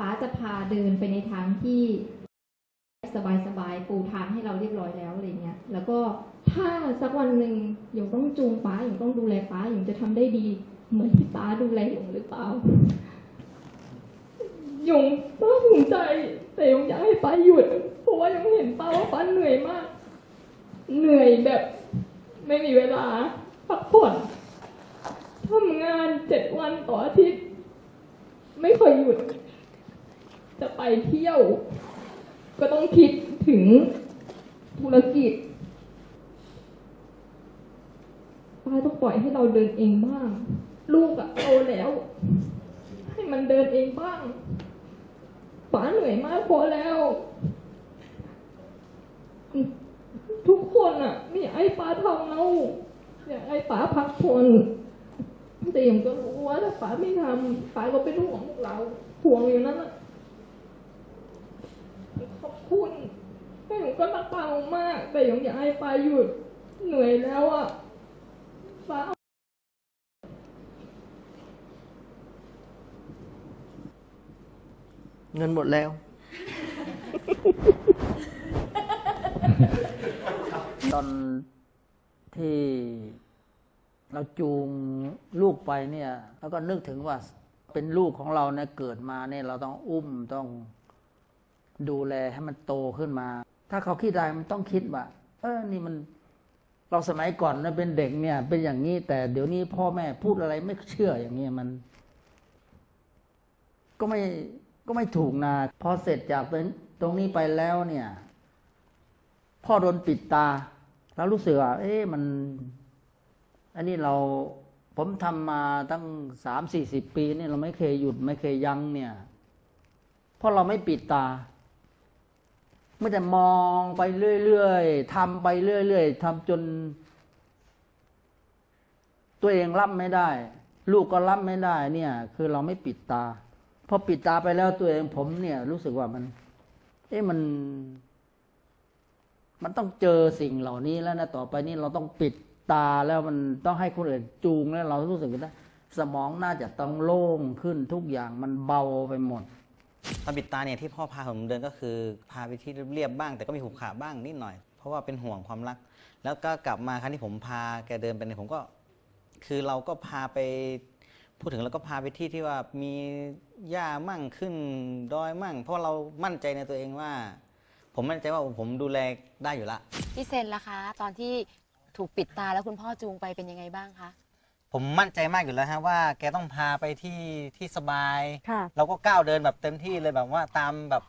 ป้าจะพาเดินไปในทางที่สบายๆปูทางให้เราเรียบร้อยแล้วอะไรเงี้ย แล้วก็ถ้าสักวันหนึ่งหยงต้องจูงป้าหยงต้องดูแลป้าหยงจะทำได้ดี เหมือนที่ป้าดูแลหยงหรือเปล่าหยงป้าภูมิใจ แต่หยงอยากให้ป้าหยุด เพราะว่าหยงเห็นป้าว่าป้าเหนื่อยมาก เหนื่อยแบบ ไม่มีเวลาพักผ่อนทำงานเจ็ดวันต่ออาทิตย์ ไม่เคยหยุด จะไปเที่ยว ก็ต้องคิดถึงธุรกิจป้าต้องปล่อยให้เราเดินเองบ้าง ลูกอะโตแล้ว ให้มันเดินเองบ้างป้าเหนื่อยมากพอแล้ว ทุกคนอะไม่อยากให้ป้าทำแล้วอยากให้ป้าพักผ่อนแต่ยังก็รู้ว่าถ้าป้าไม่ทำป้าก็เป็นห่วงพวกเราห่วงอยู่นั่นอะขอบ คุณแต่หนูก็รักป้ามาก แต่ยังอยากให้ป้าหยุดเหนื่อยแล้วอะป้าเงินหมดแล้ว ตอนที่เราจูงลูกไปเนี่ย แล้วก็นึกถึงว่าเป็นลูกของเราเนี่ยเกิดมาเนี่ยเราต้องอุ้มต้อง ดูแลให้มันโตขึ้นมา ถ้าเขาคิดได้มันต้องคิดว่า เออ นี่มัน เราสมัยก่อนนะเป็นเด็กเนี่ย เป็นอย่างนี้ แต่เดี๋ยวนี้พ่อแม่พูดอะไรไม่เชื่ออย่างนี้มัน ก็ไม่ก็ไม่ถูกนะพอเสร็จจากเป็นตรงนี้ไปแล้วเนี่ย พ่อโดนปิดตา แล้วรู้สึกว่าเอ๊ะมัน อันนี้เราผมทำมาตั้งสามสี่สิบปีเนี่ยเราไม่เคยหยุดไม่เคยยั้งเนี่ย เพราะเราไม่ปิดตา ไม่แต่มองไปเรื่อยๆทำไปเรื่อยๆทำจน ตัวเองรับไม่ได้ ลูกก็รับไม่ได้ เนี่ย คือเราไม่ปิดตาพอปิดตาไปแล้วตัวเองผมเนี่ย รู้สึกว่ามัน เอ๊ะมัน มันต้องเจอสิ่งเหล่านี้แล้วนะต่อไปนี้เราต้องปิดตาแล้วมันต้องให้คนอื่นจูงแล้วเรารู้สึกว่าสมองน่าจะต้องโล่งขึ้นทุกอย่างมันเบาไปหมด ตอนปิดตาเนี่ยที่พ่อพาผมเดินก็คือ พาไปที่เรียบๆบ้าง แต่ก็มีหุบขาบ้างนิดหน่อย เพราะว่าเป็นห่วงความรัก แล้วก็กลับมาครั้งที่ผมพาแกเดินไปเนี่ยผมก็ คือเราก็พาไป พูดถึงเราก็พาไปที่ที่ว่ามีหญ้ามั่งขึ้นดอยมั่ง เพราะเรามั่นใจในตัวเองว่า ผมมั่นใจว่าผมดูแลได้อยู่ละ พี่เซนล่ะคะ ตอนที่ถูกปิดตาแล้วคุณพ่อจูงไปเป็นยังไงบ้างคะ ผมมั่นใจมากอยู่แล้วฮะว่าแกต้องพาไปที่ที่สบาย ค่ะ เราก็ก้าวเดินแบบเต็มที่เลยแบบว่าตามแบบ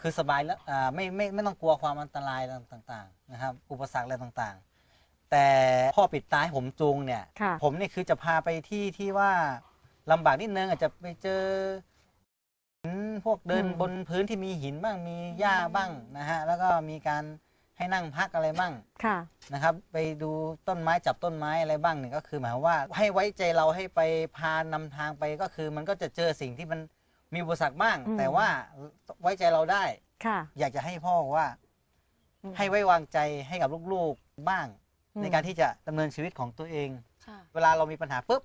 คือสบายแล้วอ่าไม่ไม่ไม่ต้องกลัวความอันตรายต่างๆนะครับ อุปสรรคอะไรต่างๆ แต่พ่อปิดตาให้ผมจูงเนี่ย ค่ะ ผมนี่คือจะพาไปที่ที่ว่าลำบากนิดนึงอาจจะไปเจอหินพวกเดินอืม บนพื้นที่มีหินบ้างมีหญ้าบ้างนะฮะแล้วก็มีการ ให้นั่งพักอะไรบ้างค่ะ นะครับ ไปดูต้นไม้จับต้นไม้อะไรบ้างเนี่ยก็คือหมายความว่าให้ไว้ใจเราให้ไปพานำทางไปก็คือมันก็จะเจอสิ่งที่มันมีอุปสรรคบ้าง อืม แต่ว่าไว้ใจเราได้ ค่ะ อยากจะให้พ่อว่า อืม ให้ไว้วางใจให้กับลูกๆบ้างอืมในการที่จะดำเนินชีวิตของตัวเอง ค่ะ เวลาเรามีปัญหาปุ๊บ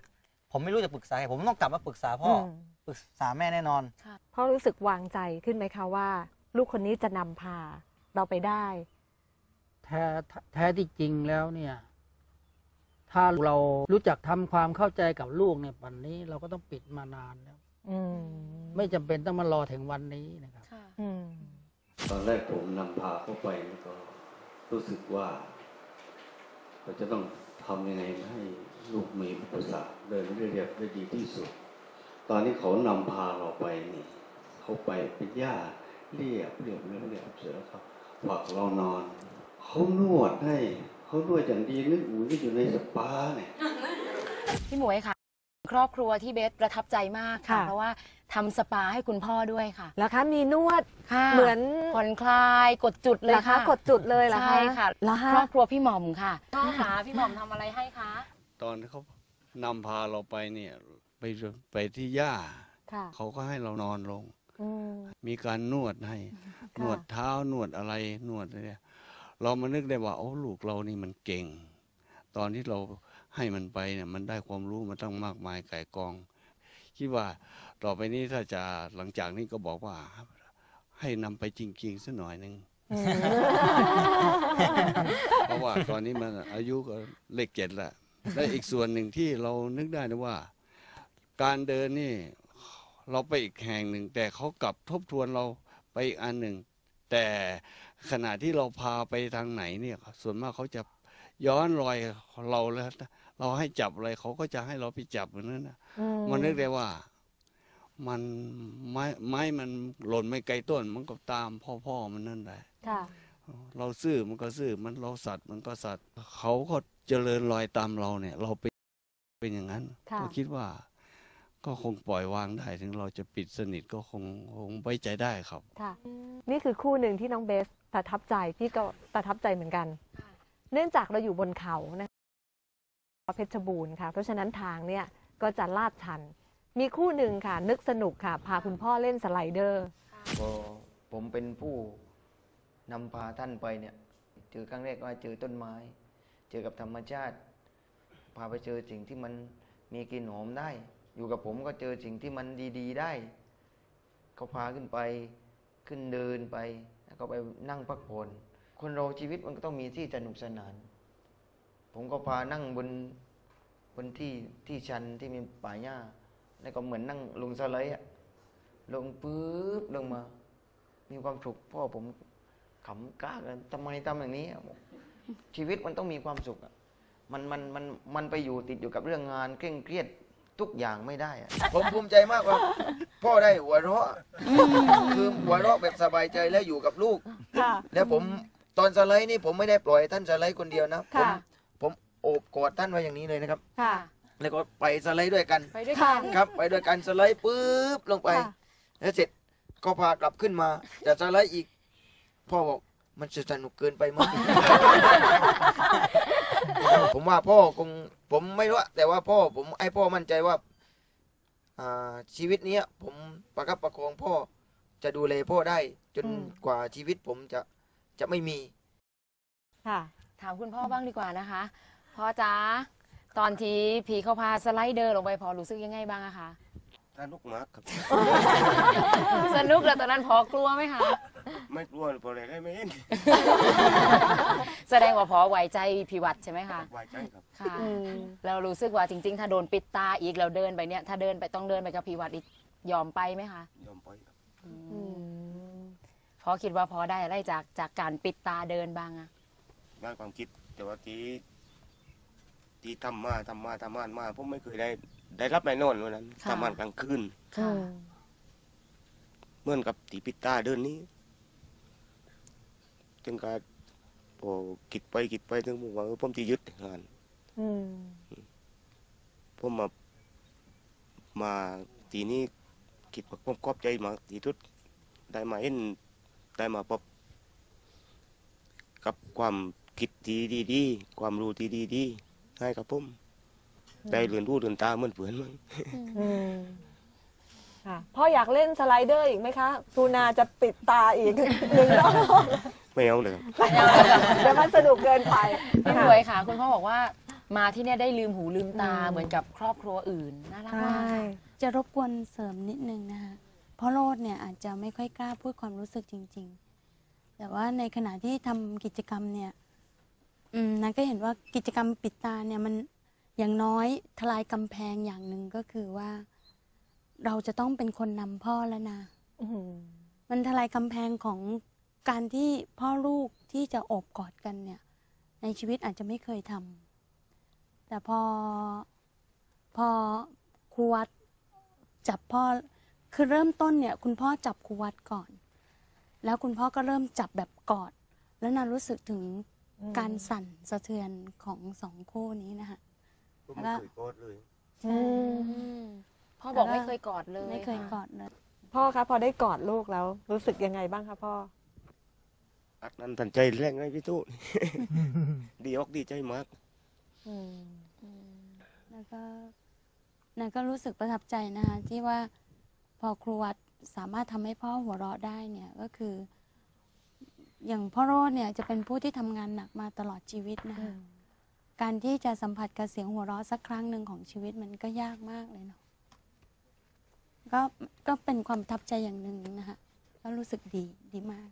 ผมไม่รู้จะปรึกษาใครผมต้องกลับมาปรึกษาพ่ออมปรึกษาแม่แน่นอน พ่อรู้สึกวางใจขึ้นไหมคะว่า ลูกคนนี้จะนำพาเราไปได้แท้แท้ที่จริงแล้วเนี่ย ถ้าเรารู้จักทำความเข้าใจกับลูกเนี่ยวันนี้เราก็ต้องปิดมานานแล้วอืมไม่จำเป็นต้องมารอถึงวันนี้นะครับค่ะอืมตอนแรกผมนำพาเข้าไปนี่ก็รู้สึกว่าเราจะต้องทำยังไงให้ลูกมีอุปสรรคเดินเรียบๆได้ดีที่สุด ตอนนี้เขานำพาเราไปนี่เขาไปเป็นหญ้าเรียบเรียบเรียบเรียบเสร็จแล้วครับฝากเรานอน เขานวดให้เขานวดอย่างดีนึกอูก็อยู่ในสปาเนี่ยพี่หมวยค่ะ ครอบครัวที่เบสประทับใจมากค่ะ ค่ะ เพราะว่าทำสปาให้คุณพ่อด้วยค่ะแล้วคะมีนวด ค่ะเหมือน ผ่อนคลายกดจุดเลยหรอค่ะกดจุดเลยเหรอคะใช่ค่ะแล้วคะครอบครัวพี่หม่อมค่ะพ่อคะพี่หม่อมทำอะไรให้คะตอนเขานำพาเราไปเนี่ยไปไปที่หญ้าค่ะเขาก็ให้เรานอนลง อืม มีการนวดให้ ค่ะ นวดเท้านวดอะไรนวดอะไรเนี่ย เรามานึกได้ว่าโอ้ลูกเรานี่มันเก่ง ตอนที่เราให้มันไปเนี่ยมันได้ความรู้มาตั้งมากมายไก่ายกอง คิดว่าต่อไปนี้ถ้าจะหลังจากนี้ก็บอกว่า ให้นำไปจริงๆสักหน่อยหนึ่งเพราะว่าตอนนี้มันอายุก็เลขเจ็ดแล้วและอีกส่วนหนึ่งที่เรานึกได้นะว่า การเดินนี่เราไปอีกแห่งหนึ่ง แต่เขากลับทบทวนเราไปอีกอันหนึ่ง แต่ ขณะที่เราพาไปทางไหนเนี่ย ส่วนมากเขาจะย้อนรอยเราแล้วเราให้จับอะไรเขาก็จะให้เราไปจับเหมือนนั้นนะมันนึกได้ว่า มันไม้ไม้มันหล่นไม่ไกลต้น มันก็ตามพ่อพ่อมันนั่นแหละค่ะเราซื่อมันก็ซื่อมันเราสัตว์มันก็สัตว์เขาก็เจริญรอยตามเราเนี่ย เราเป็นเป็นอย่างนั้นค่ะก็คิดว่า ก็คงปล่อยวางได้ ถึงเราจะปิดสนิทก็คงคงไว้ใจได้ครับ ค่ะ นี่คือคู่หนึ่งที่น้องเบสประทับใจพี่ก็ประทับใจเหมือนกัน เนื่องจากเราอยู่บนเขานะคะเพชรบูรณ์ค่ะ เพราะฉะนั้นทางเนี่ยก็จะลาดชัน มีคู่หนึ่งค่ะ นึกสนุกค่ะ พาคุณพ่อเล่นสไลเดอร์พอผมเป็นผู้นำพาท่านไปเนี่ยเจอครั้งแรกก็เจอต้นไม้ เจอกับธรรมชาติ พาไปเจอสิ่งที่มันมีกลิ่นหอมได้ อยู่กับผมก็เจอสิ่งที่มันดี ๆ ได้ เขาพาขึ้นไปขึ้นเดินไป แล้วก็ไปนั่งพักผ่อนคนเราชีวิตมันก็ต้องมีที่สนุกสนาน ผมก็พานั่งบนบนที่ที่ชันที่มีป่าหญ้าแล้วก็เหมือนนั่งลงสไลด์อะลงปุ๊บลงมา มีความสุขพ่อผมขำกล้ากันทำไมทำอย่างนี้ ชีวิตมันต้องมีความสุขอะมันมันมันมันไปอยู่ติดอยู่กับเรื่องงานเคร่งเครียด ทุกอย่างไม่ได้อะผมภูมิใจมากว่า พ่อได้หัวเราะคือหัวเราะแบบสบายใจและอยู่กับลูก ค่ะ แล้วผมตอนสไลด์นี่ผมไม่ได้ปล่อยท่านสไลด์คนเดียวนะผมค่ะ ผมโอบกอดท่านไว้อย่างนี้เลยนะครับ ค่ะ แล้วก็ไปสไลด์ด้วยกัน ไปด้วยกัน ครับ ไปด้วยกันสไลด์ปุ๊บลงไป ค่ะ แล้วเสร็จก็พากลับขึ้นมาจะสไลด์อีก พ่อบอกมันจะสนุกเกินไปมั้ง ผมว่าพ่อคงผมไม่รู้อะแต่ว่าพ่อผมไอ้พ่อมั่นใจว่าอ่าชีวิตเนี้ย ผมประคับประคองพ่อจะดูแลพ่อได้จนอืม กว่าชีวิตผมจะจะไม่มี ค่ะ ถามคุณพ่อบ้างดีกว่านะคะ พ่อจ๋าตอนที่พี่เขาพาสไลเดอร์ลงไปพอรู้สึกยังไงบ้างอะคะสนุกมากครับ สนุกแล้วตอนนั้นพอกลัวไหมคะ ไม่กลัวเพราะอะไรได้ไม่เห็นแสดงว่าพอไว้ใจพี่วัดใช่ไหมคะไว้ใจครับ ค่ะอืมเรารู้สึกว่าจริง ๆ ถ้าโดนปิดตาอีกเราเดินไปเนี่ยถ้าเดินไปต้องเดินไปกับพี่วัดอีกยอมไปไหมคะยอมไปครับอืมพอคิดว่าพอได้อะไรจากจากการปิดตาเดินบ้างอะด้านความคิดแต่ว่าที่ที่ทำมาทำมาทำมามาผมไม่เคยได้ ได้รับแน่นอนวันนั้นทำงานกลางคืน ค่ะ เหมือนกับตีปิดตาเดินนี้ จนการพอคิดไปคิดไปถึงผมว่าเออผมจะยึดงานอืมผมมา มาทีนี้คิดว่าผมขอบใจมากที่สุดได้มาเห็นได้มาพบกับความคิดที่ดีๆความรู้ที่ดีๆให้กับผมได้เรียนรู้เรียนตามเหมือนเพื่อนมั้งอืมค่ะพ่ออยากเล่นสไลเดอร์อีกไหมคะทูนาจะปิดตาอีกหนึ่งรอบ ไม่เอาเลยครับ เดี๋ยวมันสนุกเกินไปพี่บวยค่ะ คุณพ่อบอกว่ามาที่เนี่ยได้ลืมหูลืมตาอืมเหมือนกับครอบครัวอื่นน่ารักใช่มากค่ะจะรบกวนเสริมนิดนึงนะคะเพราะโรดเนี่ยอาจจะไม่ค่อยกล้าพูดความรู้สึกจริง ๆ แต่ว่าในขณะที่ทำกิจกรรมเนี่ย อืมนันก็เห็นว่ากิจกรรมปิดตาเนี่ยมันอย่างน้อยทลายกำแพงอย่างหนึ่งก็คือว่า เราจะต้องเป็นคนนำพ่อแล้วนะอืมมันทลายกำแพงของ การที่พ่อลูกที่จะโอบกอดกันเนี่ย ในชีวิตอาจจะไม่เคยทำแต่พอพอครูวัดจับพ่อคือเริ่มต้นเนี่ย คุณพ่อจับครูวัดก่อน แล้วคุณพ่อก็เริ่มจับแบบกอด แล้วนารู้สึกถึงการสั่นสะเทือนของสองคู่นี้นะคะผมไม่เคยโกรธเลยอืมอืมพ่อบอกไม่เคยกอดเลย ไม่เคยะกอดเลย พ่อคะพอได้กอดลูกแล้ว รู้สึกยังไงบ้างคะพ่อ อักนั้นทันใจแรงเลยพี่ตู้ ดีอกดีใจมากอืมแล้วก็นาก็รู้สึกประทับใจนะคะที่ว่าพอครูวัดสามารถทำให้พ่อหัวเราะได้เนี่ยก็คือ อย่างพ่อโรดเนี่ยจะเป็นผู้ที่ทำงานหนักมาตลอดชีวิตนะคะ การที่จะสัมผัสกับเสียงหัวเราะสักครั้งหนึ่งของชีวิตมันก็ยากมากเลยเนาะก็ก็เป็นความประทับใจอย่างหนึ่งนะคะก็รู้สึกดีดีมาก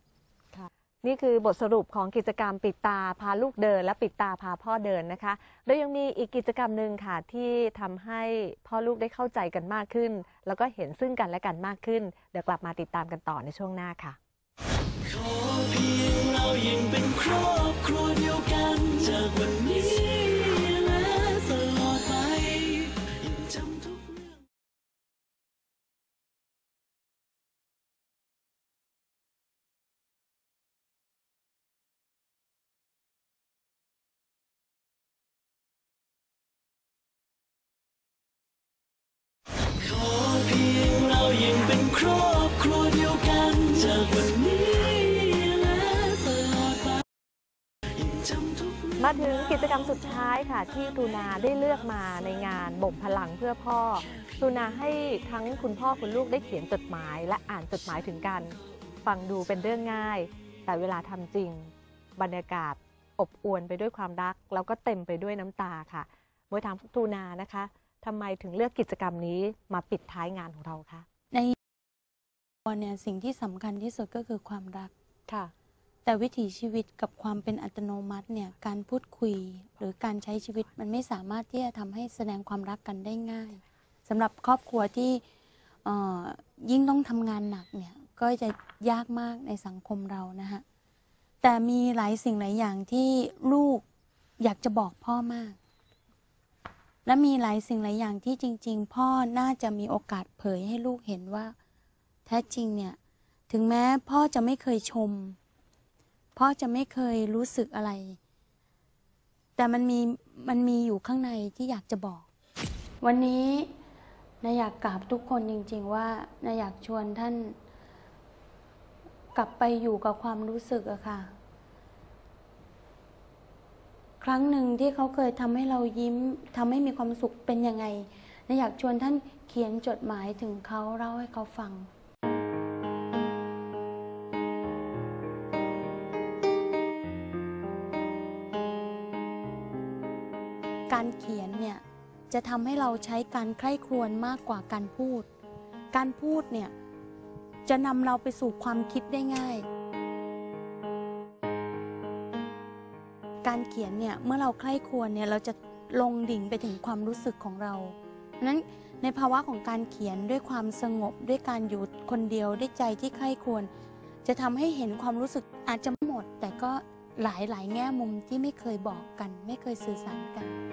นี่คือบทสรุปของกิจกรรมปิดตาพาลูกเดิน และปิดตาพาพ่อเดินนะคะโดยยังมีอีกกิจกรรมหนึ่งค่ะที่ทำให้พ่อลูกได้เข้าใจกันมากขึ้น แล้วก็เห็นซึ่งกันและกันมากขึ้น เดี๋ยวกลับมาติดตามกันต่อในช่วงหน้าค่ะขอเพียงเรายังเป็นครอบครัวเดียวกันจากวัน มาถึงกิจกรรมสุดท้ายค่ะที่ตูนาได้เลือกมาในงานบ่มพลังเพื่อพ่อตูนาให้ทั้งคุณพ่อคุณลูกได้เขียนจดหมาย และอ่านจดหมายถึงกัน ฟังดูเป็นเรื่องง่าย แต่เวลาทำจริง บรรยากาศอบอวลไปด้วยความรัก แล้วก็เต็มไปด้วยน้ำตาค่ะโดยทางตูนานะคะทำไมถึงเลือกกิจกรรมนี้มาปิดท้ายงานของเราคะในเนี่ยสิ่งที่สำคัญที่สุดก็คือความรักค่ะ แต่วิถีชีวิตกับความเป็นอัตโนมัติเนี่ยการพูดคุยหรือการใช้ชีวิตมันไม่สามารถที่จะทำให้แสดงความรักกันได้ง่ายสำหรับครอบครัวที่ยิ่งต้องทำงานหนักเนี่ยก็จะยากมากในสังคมเรานะฮะแต่มีหลายสิ่งหลายอย่างที่ลูกอยากจะบอกพ่อมาก และมีหลายสิ่งหลายอย่างที่จริง ๆ พ่อน่าจะมีโอกาสเผยให้ลูกเห็นว่า แท้จริงเนี่ยถึงแม้พ่อจะไม่เคยชม พ่อจะไม่เคยรู้สึกอะไร แต่มันมีมันมีอยู่ข้างในที่อยากจะบอก วันนี้นายอยากกราบทุกคนจริง ๆ ว่านายอยากชวนท่าน กลับไปอยู่กับความรู้สึกอะค่ะ ครั้งหนึ่งที่เขาเคยทำให้เรายิ้มทำให้มีความสุขเป็นยังไงนายอยากชวนท่านเขียนจดหมายถึงเขาเล่าให้เขาฟัง จะทำให้เราใช้การใคร่ครวญมากกว่าการพูด การพูดเนี่ย จะนำเราไปสู่ความคิดได้ง่าย การเขียนเนี่ย เมื่อเราใคร่ครวญเนี่ย เราจะลงดิ่งไปถึงความรู้สึกของเราเนั้นในภาวะของการเขียนด้วยความสงบด้วยการอยู่คนเดียวด้วยใจที่ใคร่ครวญจะทำให้เห็นความรู้สึกอาจจะหมด แต่ก็หลายหลายแง่มุมที่ไม่เคยบอกกัน ไม่เคยสื่อสารกัน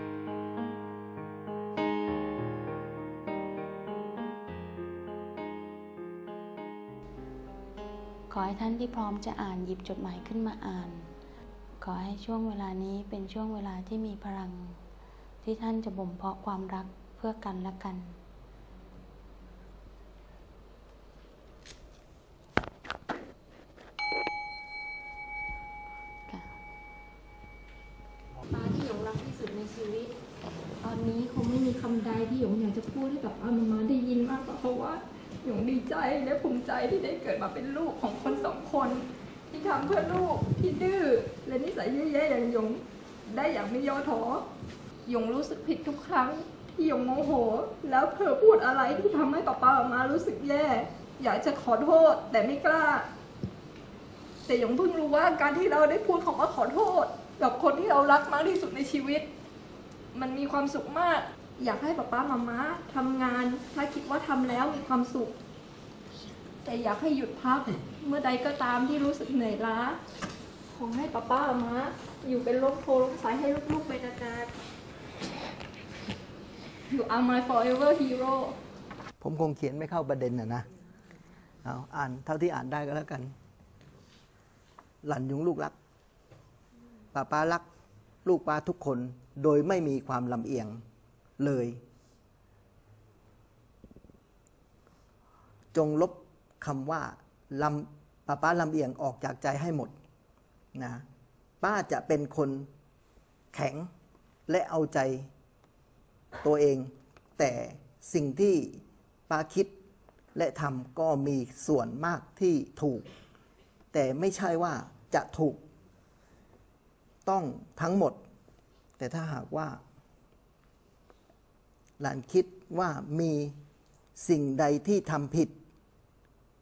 อให้ท่านที่พร้อมจะอ่านหยิบจดหมายขึ้นมาอ่าน ขอให้ช่วงเวลานี้เป็นช่วงเวลาที่มีพลัง ที่ท่านจะบ่มเพาะความรักเพื่อกันและกันป้าที่หยงรักที่สุดในชีวิต ตอนนี้คงไม่มีคำใดที่หยงอยากจะพูดให้กับอามามาได้ยินมากกว่าเพราะว่า หยงดีใจและภูมิใจที่ได้เกิดมาเป็นลูกของคนสองคน ที่ทำเพื่อลูกที่ดื้อและนิสัยแย่ๆอย่างหยงได้อย่างไม่ย่อท้อหยงรู้สึกผิดทุกครั้งที่หยงโมโห แล้วเผลอพูดอะไรที่ทำให้ป้าป้าอามารู้สึกแย่ อยากจะขอโทษแต่ไม่กล้า แต่หยงเพิ่งรู้ว่าการที่เราได้พูดคำว่าขอโทษ กับคนที่เรารักมากที่สุดในชีวิต มันมีความสุขมาก อยากให้ป๊าป๊ามาม่าทำงาน ถ้าคิดว่าทำแล้วมีความสุข แต่อยากให้หยุดพัก เมื่อใดก็ตามที่รู้สึกเหนื่อยล้า ขอให้ป๊าป๊ามาม่าอยู่เป็นร่มโพล่มใสให้ลูกๆไปนานๆ You are my forever hero ผมคงเขียนไม่เข้าประเด็นนะนะ เอาอ่านเท่าที่อ่านได้ก็แล้วกัน หลั่นยุงลูกรักป้าป้ารัก ลูกป้าทุกคนโดยไม่มีความลำเอียง เลย จงลบคำว่าลำป้าป้าลำเอียงออกจากใจให้หมดนะป้าจะเป็นคนแข็งและเอาใจตัวเอง แต่สิ่งที่ป้าคิดและทำก็มีส่วนมากที่ถูก แต่ไม่ใช่ว่าจะถูก ต้องทั้งหมด แต่ถ้าหากว่า หลานคิดว่ามีสิ่งใดที่ทำผิด